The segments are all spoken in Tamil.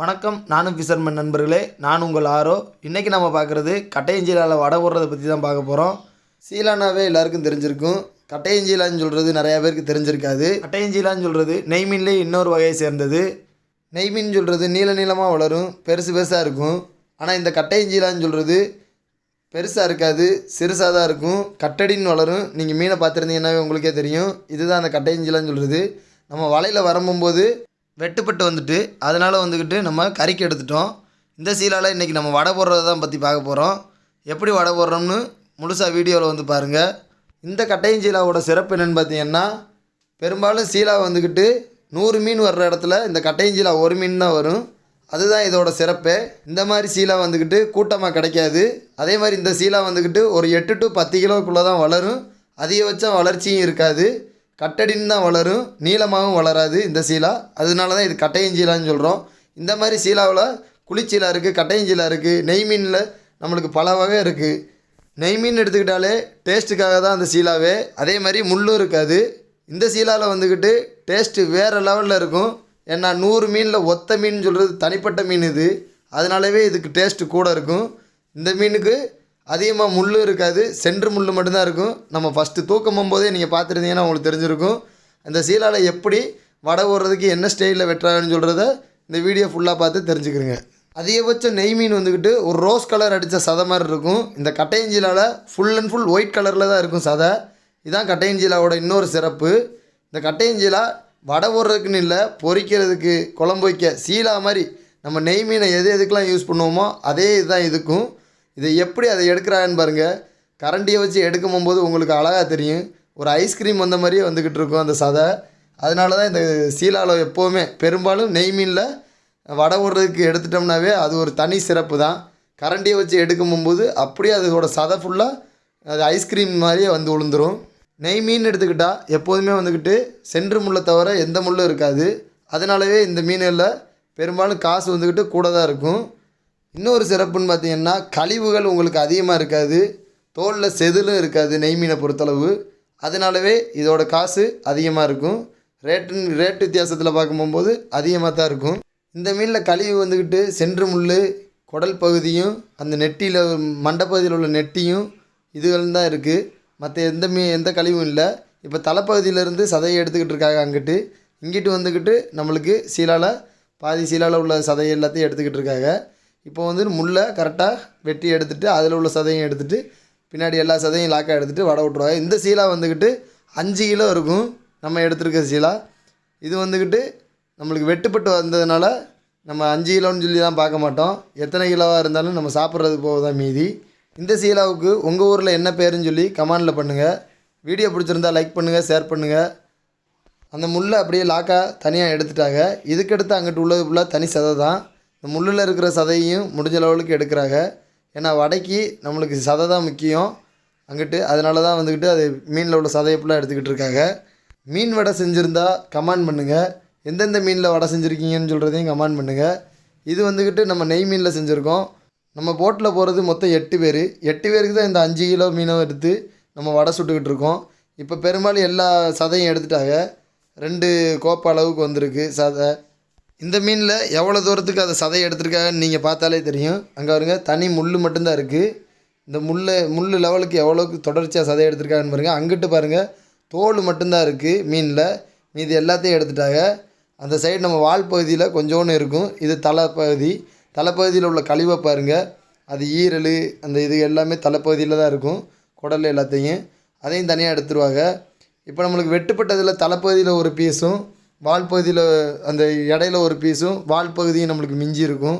வணக்கம் நானும் ஃபிஷர்மேன் நண்பர்களே. நான் உங்கள் ஆரோ. இன்றைக்கி நம்ம பார்க்குறது கட்டையஞ்சீலாவில் வடை போடுறதை பற்றி தான் பார்க்க போகிறோம் சீலானாவே எல்லாருக்கும் தெரிஞ்சிருக்கும். கட்டையஞ்சீலான்னு சொல்கிறது நிறையா பேருக்கு தெரிஞ்சிருக்காது. கட்டையஞ்சீலான்னு சொல்கிறது நெய் மீன்லேயே இன்னொரு வகையை சேர்ந்தது. நெய் மீன் சொல்கிறது நீள நீளமாக வளரும் பெருசு பெருசாக இருக்கும். ஆனால் இந்த கட்டையஞ்சீலான்னு சொல்கிறது பெருசாக இருக்காது சிறுசாக தான் இருக்கும். கட்டடின்னு வளரும். நீங்கள் மீனை பார்த்துருந்தீங்கன்னாவே உங்களுக்கே தெரியும். இதுதான் அந்த கட்டையஞ்சீலான்னு சொல்கிறது நம்ம வலையில் வரம்பும்போது வெட்டுப்பட்டு வந்துட்டு அதனால் வந்துக்கிட்டு நம்ம கறிக்கு எடுத்துட்டோம். இந்த சீலால் இன்றைக்கி நம்ம வடை போடுறத தான் பற்றி பார்க்க போகிறோம் எப்படி வடை போடுறோம்னு முழுசாக வீடியோவில் வந்து பாருங்கள் இந்த கட்டையஞ்சீலாவோட சிறப்பு என்னென்னு பார்த்தீங்கன்னா பெரும்பாலும் சீலா வந்துக்கிட்டு நூறு மீன் வர்ற இடத்துல இந்த கட்டையஞ்சீலா ஒரு மீன் தான் வரும். அதுதான் இதோட சிறப்பே. இந்த மாதிரி சீலா வந்துக்கிட்டு கூட்டமாக கிடைக்காது. அதே மாதிரி இந்த சீலா வந்துக்கிட்டு ஒரு எட்டு டு பத்து கிலோக்குள்ளே தான் வளரும். அதிகபட்சம் வளர்ச்சியும் இருக்காது. கட்டடின்னு தான் வளரும் நீளமாகவும் வளராது இந்த சீலா. அதனால தான் இது கட்டையஞ்சீலான்னு சொல்கிறோம் இந்த மாதிரி சீலாவில் குளிச்சீலா இருக்குது கட்டையஞ்சீலா இருக்குது நெய் மீனில் நம்மளுக்கு பல வகை இருக்குது நெய் மீன் எடுத்துக்கிட்டாலே டேஸ்ட்டுக்காக தான் அந்த சீலாவே. அதே மாதிரி முள்ளும் இருக்காது. இந்த சீலாவில் வந்துக்கிட்டு டேஸ்ட்டு வேறு லெவலில் இருக்கும். ஏன்னா நூறு மீனில் ஒத்த மீன் சொல்கிறது தனிப்பட்ட மீன் இது. அதனாலவே இதுக்கு டேஸ்ட்டு கூட இருக்கும். இந்த மீனுக்கு அதிகமாக முள் இருக்காது. சென்று முள் மட்டும்தான் இருக்கும். நம்ம ஃபஸ்ட்டு தூக்கம் போதே நீங்கள் பார்த்துருந்தீங்கன்னா உங்களுக்கு தெரிஞ்சிருக்கும். அந்த சீலாவில் எப்படி வடை ஓடுறதுக்கு என்ன ஸ்டைலில் வெட்டுறாங்கன்னு சொல்கிறத இந்த வீடியோ ஃபுல்லாக பார்த்து தெரிஞ்சுக்கிறேங்க. அதிகபட்சம் நெய் மீன் வந்துக்கிட்டு ஒரு ரோஸ் கலர் அடித்த சதை மாதிரி இருக்கும். இந்த கட்டையஞ்சீலாவில் ஃபுல் அண்ட் ஃபுல் ஒயிட் கலரில் தான் இருக்கும் சதை. இதுதான் கட்டையஞ்சீலாவோட இன்னொரு சிறப்பு. இந்த கட்டையஞ்சீலா வடை போடுறதுக்குன்னு இல்லை பொரிக்கிறதுக்கு குழம்பு வைக்க சீலா மாதிரி நம்ம நெய் மீனை எது எதுக்கெலாம் யூஸ் பண்ணுவோமோ அதே இதுதான் இதுக்கும். இதை எப்படி அதை எடுக்கிறான்னு பாருங்கள் கரண்டியை வச்சு எடுக்கும் போது உங்களுக்கு அழகாக தெரியும். ஒரு ஐஸ்கிரீம் வந்த மாதிரியே வந்துக்கிட்டு இருக்கும் அந்த சதை. அதனால தான் இந்த சீலாவில் எப்போவுமே பெரும்பாலும் நெய் மீனில் வடை விடுறதுக்கு எடுத்துட்டோம்னாவே அது ஒரு தனி சிறப்பு தான். கரண்டியை வச்சு எடுக்கும் போது அப்படியே அதோட சதை ஃபுல்லாக அது ஐஸ்கிரீம் மாதிரியே வந்து விழுந்துரும் நெய் மீன் எடுத்துக்கிட்டால் எப்போதுமே வந்துக்கிட்டு சென்று முள்ளை தவிர எந்த முள்ளும் இருக்காது. அதனாலவே இந்த மீனில் பெரும்பாலும் காசு வந்துக்கிட்டு கூட தான் இருக்கும். இன்னொரு சிறப்புன்னு பார்த்தீங்கன்னா கழிவுகள் உங்களுக்கு அதிகமாக இருக்காது. தோலில் செதிலும் இருக்காது நெய் மீனை பொறுத்தளவு. அதனாலவே இதோட காசு அதிகமாக இருக்கும். ரேட்டு ரேட் வித்தியாசத்தில் பார்க்கும்போது அதிகமாக தான் இருக்கும். இந்த மீனில் கழிவு வந்துக்கிட்டு சென்று முள் குடல் பகுதியும் அந்த நெட்டியில் மண்டப்பகுதியில் உள்ள நெட்டியும் இதுகள் தான் இருக்குது மற்ற எந்த மீ எந்த கழிவும் இல்லை. இப்போ தலைப்பகுதியிலேருந்து சதையை எடுத்துக்கிட்டு இருக்காங்க அங்கிட்டு. இங்கிட்டு வந்துக்கிட்டு நம்மளுக்கு சீலால் பாதி சீலால் உள்ள சதையை எல்லாத்தையும் எடுத்துக்கிட்டு இருக்காங்க. இப்போ வந்து முள்ளை கரெக்டாக வெட்டி எடுத்துகிட்டு அதில் உள்ள சதையும் எடுத்துகிட்டு பின்னாடி எல்லா சதையும் லாக்காக எடுத்துகிட்டு வடை விட்ருவாங்க இந்த சீலா வந்துக்கிட்டு அஞ்சு கிலோ இருக்கும். நம்ம எடுத்துருக்க சீலா. இது வந்துக்கிட்டு நம்மளுக்கு வெட்டுப்பட்டு வந்ததுனால நம்ம அஞ்சு கிலோன்னு சொல்லி தான் பார்க்க மாட்டோம். எத்தனை கிலோவாக இருந்தாலும் நம்ம சாப்பிட்றது போக தான் மீதி. இந்த சீலாவுக்கு உங்கள் ஊரில் என்ன பேருன்னு சொல்லி கமெண்டில் பண்ணுங்கள் வீடியோ பிடிச்சிருந்தா லைக் பண்ணுங்கள் ஷேர் பண்ணுங்கள் அந்த முள்ளை அப்படியே லாக்காக தனியாக எடுத்துட்டாங்க. இதுக்கடுத்து அங்கிட்டு உள்ளது ஃபுல்லாக தனி சதை தான் இந்த முள்ளில் இருக்கிற சதையும் முடிஞ்ச லெவலுக்கு எடுக்கிறாங்க. ஏன்னா வடைக்கு நம்மளுக்கு சதை தான் முக்கியம். அங்கிட்டு அதனால தான் வந்துக்கிட்டு அது மீனில் உள்ள சதையை ஃபுல்லாக எடுத்துக்கிட்டு இருக்காங்க. மீன் வடை செஞ்சுருந்தா கமெண்ட் பண்ணுங்கள் எந்தெந்த மீனில் வடை செஞ்சுருக்கீங்கன்னு சொல்கிறதையும் கமெண்ட் பண்ணுங்கள் இது வந்துக்கிட்டு நம்ம நெய் மீனில் செஞ்சுருக்கோம். நம்ம போட்டில் போகிறது மொத்தம் எட்டு பேர். எட்டு பேருக்கு தான் இந்த அஞ்சு கிலோ மீனை எடுத்து நம்ம வடை சுட்டுக்கிட்டு இருக்கோம். இப்போ பெரும்பாலும் எல்லா சதையும் எடுத்துட்டாங்க. ரெண்டு கோப்ப அளவுக்கு வந்திருக்கு சதை. இந்த மீனில் எவ்வளோ தூரத்துக்கு அதை சதையை எடுத்திருக்காங்கன்னு நீங்கள் பார்த்தாலே தெரியும். அங்கே வருங்க தனி முள் மட்டும்தான் இருக்குது இந்த முள்ளை முள் லெவலுக்கு எவ்வளோக்கு தொடர்ச்சியாக சதையை எடுத்திருக்காங்கன்னு பாருங்கள் அங்கிட்டு பாருங்கள் தோல் மட்டும்தான் இருக்குது மீனில். மீதி எல்லாத்தையும் எடுத்துட்டாங்க. அந்த சைடு நம்ம வால் பகுதியில் கொஞ்சோன்னு இருக்கும். இது தலைப்பகுதி. தலைப்பகுதியில் உள்ள கழிவை பாருங்கள் அது ஈரல் அந்த இது எல்லாமே தலைப்பகுதியில் தான் இருக்கும். குடல் எல்லாத்தையும். அதையும் தனியாக எடுத்துருவாங்க. இப்போ நம்மளுக்கு வெட்டுப்பட்டதில் தலைப்பகுதியில் ஒரு பீஸும் வால் பகுதியில் அந்த இடையில ஒரு பீஸும் வால் பகுதியும் நம்மளுக்கு மிஞ்சி இருக்கும்.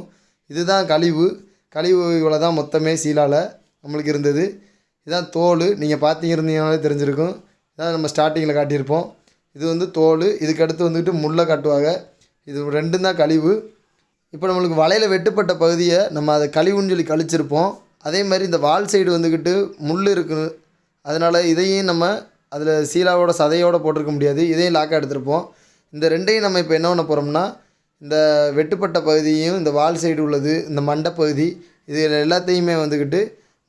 இதுதான் கழிவு. கழிவு இவ்வளோ தான் மொத்தமே சீலாவில் நம்மளுக்கு இருந்தது. இதுதான் தோல். நீங்கள் பார்த்தீங்க இருந்தீங்கனாலே தெரிஞ்சிருக்கும். இதான் நம்ம ஸ்டார்டிங்கில் காட்டியிருப்போம். இது வந்து தோல். இதுக்கு அடுத்து வந்துக்கிட்டு முள்ளை காட்டுவாங்க. இது ரெண்டும் தான் கழிவு. இப்போ நம்மளுக்கு வலையில் வெட்டுப்பட்ட பகுதியை நம்ம அதை கழிவுன்னு சொல்லி கழிச்சிருப்போம். அதே மாதிரி இந்த வால் சைடு வந்துக்கிட்டு முள் இருக்குது அதனால் இதையும் நம்ம அதில் சீலாவோட சதையோடு போட்டிருக்க முடியாது. இதையும் லாக்காக எடுத்திருப்போம். இந்த ரெண்டையும் நம்ம இப்போ என்ன பண்ண போகிறோம்னா இந்த வெட்டுப்பட்ட பகுதியும் இந்த வால் சைடு உள்ளது இந்த மண்டைப்பகுதி இது எல்லாத்தையுமே வந்துக்கிட்டு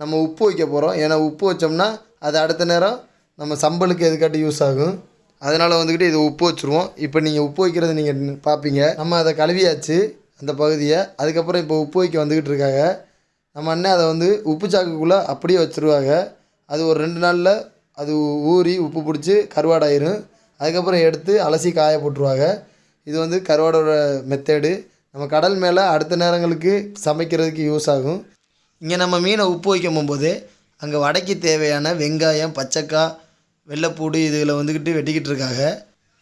நம்ம உப்பு வைக்க போகிறோம் ஏன்னா உப்பு வச்சோம்னா அது அடுத்த நேரம் நம்ம சம்பளுக்கு எதுக்காட்டி யூஸ் ஆகும். அதனால் வந்துக்கிட்டு இது உப்பு வச்சுருவோம். இப்போ நீங்கள் உப்பு வைக்கிறது நீங்கள் பார்ப்பீங்க நம்ம அதை கழுவியாச்சு அந்த பகுதியை. அதுக்கப்புறம் இப்போ உப்பு வைக்க வந்துக்கிட்டு இருக்காங்க. நம்ம அண்ணன் அதை வந்து உப்பு சாக்குக்குள்ளே அப்படியே வச்சுருவாங்க. அது ஒரு ரெண்டு நாளில் அது ஊறி உப்பு பிடிச்சி கருவாடாயிரும். அதுக்கப்புறம் எடுத்து அலசி காய போட்டுருவாங்க. இது வந்து கருவாடோட மெத்தேடு நம்ம கடல் மேலே அடுத்த நேரங்களுக்கு சமைக்கிறதுக்கு யூஸ் ஆகும். இங்கே நம்ம மீனை உப்பு வைக்கும் போகும்போது அங்கே வடைக்கு தேவையான வெங்காயம் பச்சைக்காய் வெள்ளைப்பூடு இதுகளை வந்துக்கிட்டு வெட்டிக்கிட்டு இருக்காங்க.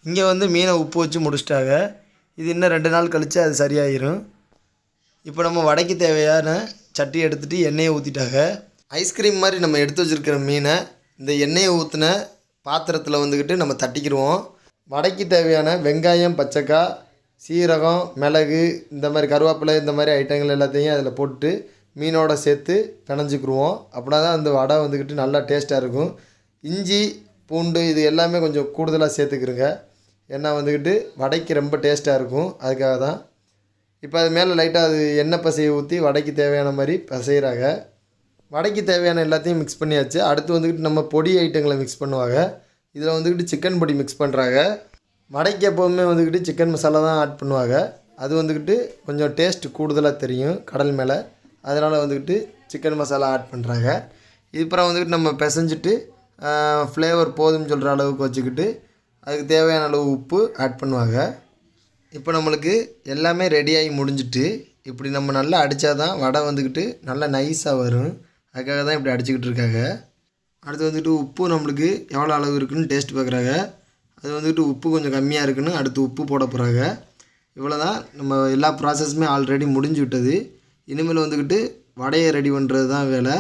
இங்கே வந்து மீனை உப்பு வச்சு முடிச்சிட்டாங்க. இது இன்னும் ரெண்டு நாள் கழித்து அது சரியாயிரும். இப்போ நம்ம வடைக்கு தேவையான சட்டி எடுத்துகிட்டு எண்ணெயை ஊற்றிட்டாங்க ஐஸ்கிரீம் மாதிரி நம்ம எடுத்து வச்சுருக்கிற மீனை இந்த எண்ணெயை ஊற்றின பாத்திரத்தில் வந்துக்கிட்டு நம்ம தட்டிக்கிடுவோம் வடைக்கு தேவையான வெங்காயம் பச்சைக்காய் சீரகம் மிளகு இந்த மாதிரி கருவேப்பிலை இந்த மாதிரி ஐட்டங்கள் எல்லாத்தையும் அதில் போட்டு மீனோட சேர்த்து பிணைஞ்சிக்கிடுவோம் அப்படின்னா தான் அந்த வடை வந்துக்கிட்டு நல்லா டேஸ்ட்டாக இருக்கும். இஞ்சி பூண்டு இது எல்லாமே கொஞ்சம் கூடுதலாக சேர்த்துக்கிருங்க. ஏன்னா வந்துக்கிட்டு வடைக்கு ரொம்ப டேஸ்ட்டாக இருக்கும். அதுக்காக தான். இப்போ அது மேலே லைட்டாக அது எண்ணெய் பசையை ஊற்றி வடைக்கு தேவையான மாதிரி பசைகிறாங்க வடைக்கு தேவையான எல்லாத்தையும் மிக்ஸ் பண்ணியாச்சு. அடுத்து வந்துக்கிட்டு நம்ம பொடி ஐட்டங்களை மிக்ஸ் பண்ணுவாங்க. இதில் வந்துக்கிட்டு சிக்கன் பொடி மிக்ஸ் பண்ணுறாங்க வடைக்கு எப்போவுமே வந்துக்கிட்டு சிக்கன் மசாலா தான் ஆட் பண்ணுவாங்க. அது வந்துக்கிட்டு கொஞ்சம் டேஸ்ட் கூடுதலாக தெரியும் கடல் மேலே. அதனால் வந்துக்கிட்டு சிக்கன் மசாலா ஆட் பண்ணுறாங்க இதுப்புறம் வந்துக்கிட்டு நம்ம பிசைஞ்சிட்டு ஃப்ளேவர் போதும்னு சொல்கிற அளவுக்கு வச்சுக்கிட்டு அதுக்கு தேவையான அளவு உப்பு ஆட் பண்ணுவாங்க. இப்போ நம்மளுக்கு எல்லாமே ரெடியாகி முடிஞ்சிட்டு இப்படி நம்ம நல்லா அடித்தா தான் வடை வந்துக்கிட்டு நல்லா நைஸாக வரும். அதுக்காக தான் இப்படி அடிச்சுக்கிட்டு இருக்காங்க. அடுத்து வந்துட்டு உப்பு நம்மளுக்கு எவ்வளோ அளவு இருக்குதுன்னு டேஸ்ட் பார்க்குறாங்க. அது வந்துட்டு உப்பு கொஞ்சம் கம்மியாக இருக்குன்னு அடுத்து உப்பு போட போகிறாங்க இவ்வளோ தான் நம்ம எல்லா ப்ராசஸுமே ஆல்ரெடி முடிஞ்சு விட்டது. இனிமேல் வந்துக்கிட்டு வடையை ரெடி பண்ணுறது தான் வேலை.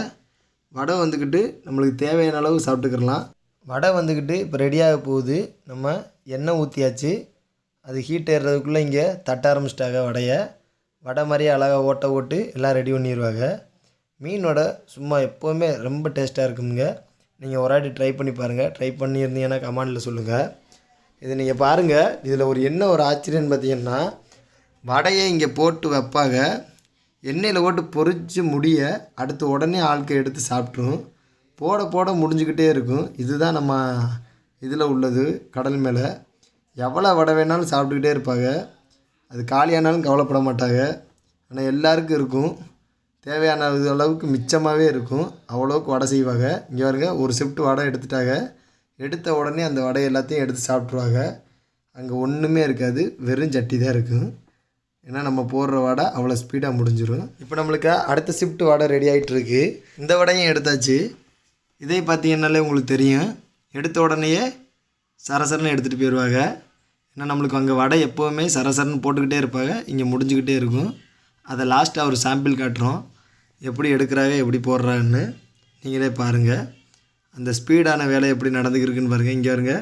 வடை வந்துக்கிட்டு நம்மளுக்கு தேவையான அளவு சாப்பிட்டுக்கிறலாம் வடை வந்துக்கிட்டு இப்போ ரெடியாக போகுது. நம்ம எண்ணெய் ஊற்றியாச்சு அது ஹீட் ஏறுறதுக்குள்ளே இங்கே தட்ட ஆரம்பிச்சிட்டாங்க வடையை. வடை மாதிரியே அழகாக ஓட்ட ஓட்டு எல்லாம் ரெடி பண்ணிடுவாங்க மீனோட சும்மா எப்போவுமே ரொம்ப டேஸ்ட்டாக இருக்குங்க நீங்கள் ஒரு வாட்டி ட்ரை பண்ணி பாருங்கள் ட்ரை பண்ணியிருந்தீங்கன்னா கமெண்டில் சொல்லுங்கள் இது நீங்கள் பாருங்கள் இதில் ஒரு என்ன ஒரு ஆச்சரியம்னு பார்த்தீங்கன்னா வடையை இங்கே போட்டு வைப்பாங்க. எண்ணெயில் போட்டு பொறிச்சு முடிய அடுத்து உடனே ஆட்கள் எடுத்து சாப்பிட்ரும் போட போட முடிஞ்சுக்கிட்டே இருக்கும். இதுதான் நம்ம இதில் உள்ளது கடல் மேலே. எவ்வளோ வடை வேணாலும் சாப்பிட்டுக்கிட்டே இருப்பாங்க. அது காலியானாலும் கவலைப்பட மாட்டாங்க. ஆனால் எல்லாருக்கும் இருக்கும். தேவையான இது அளவுக்கு மிச்சமாகவே இருக்கும். அவ்வளோக்கு வடை செய்வாங்க. இங்கே பாருங்க ஒரு ஷிஃப்ட் வடை எடுத்துட்டாங்க. எடுத்த உடனே அந்த வடை எல்லாத்தையும் எடுத்து சாப்பிட்ருவாங்க அங்கே ஒன்றுமே இருக்காது. வெறும் சட்டி தான் இருக்கும் ஏன்னா நம்ம போடுற வடை அவ்வளோ ஸ்பீடாக முடிஞ்சிடும் இப்போ நம்மளுக்கு அடுத்த ஷிஃப்ட் வடை ரெடி ஆகிட்டுருக்கு இந்த வடையும் எடுத்தாச்சு. இதே பார்த்தீங்கன்னாலே உங்களுக்கு தெரியும். எடுத்த உடனேயே சரசரன்னு எடுத்துகிட்டு போயிடுவாங்க. ஏன்னா நம்மளுக்கு அங்கே வடை எப்போவுமே சரசரன்னு போட்டுக்கிட்டே இருப்பாங்க. இங்கே முடிஞ்சுக்கிட்டே இருக்கும். அதை லாஸ்ட்டாக ஒரு சாம்பிள் காட்டுறோம். எப்படி எடுக்கிறாங்க எப்படி போடுறாங்கன்னு நீங்களே பாருங்கள் அந்த ஸ்பீடான வேலை எப்படி நடந்துக்கிருக்குன்னு பாருங்கள் இங்கே பாருங்க.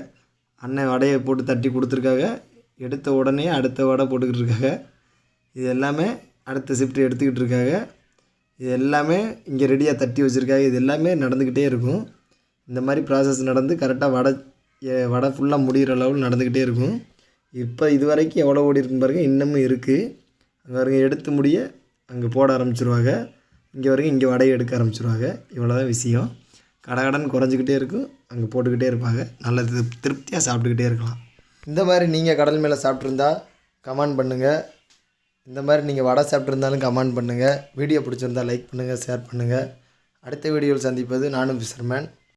அண்ணன் வடையை போட்டு தட்டி கொடுத்துருக்காங்க. எடுத்த உடனே அடுத்த வடை போட்டுக்கிட்டு இருக்காங்க. இது எல்லாமே அடுத்த ஷிஃப்ட் எடுத்துக்கிட்டு இருக்காங்க. இது எல்லாமே இங்கே ரெடியாக தட்டி வச்சுருக்காங்க. இது எல்லாமே நடந்துக்கிட்டே இருக்கும். இந்த மாதிரி ப்ராசஸ் நடந்து கரெக்டாக வடை வடை ஃபுல்லாக முடிகிற அளவில் நடந்துக்கிட்டே இருக்கும். இப்போ இது வரைக்கும் எவ்வளோ ஓடி இருக்குன்னு பாருங்கள் இன்னமும் இருக்குது அங்கே எடுத்து முடிய அங்கே போட ஆரம்பிச்சிருவாங்க. இங்கே வரைக்கும் இங்கே வடையை எடுக்க ஆரம்பிச்சிருவாங்க. இவ்வளோ தான் விஷயம். கடகடன் குறைஞ்சிக்கிட்டே இருக்கும். அங்கே போட்டுக்கிட்டே இருப்பாங்க. நல்ல திருப் திருப்தியாக சாப்பிட்டுக்கிட்டே இருக்கலாம். இந்த மாதிரி நீங்கள் கடல் மேலே சாப்பிட்ருந்தா கமெண்ட் பண்ணுங்கள் இந்த மாதிரி நீங்கள் வடை சாப்பிட்ருந்தாலும் கமெண்ட் பண்ணுங்கள் வீடியோ பிடிச்சிருந்தா லைக் பண்ணுங்கள் ஷேர் பண்ணுங்கள் அடுத்த வீடியோவில் சந்திப்பது நானும் ஃபிஷர்மேன்.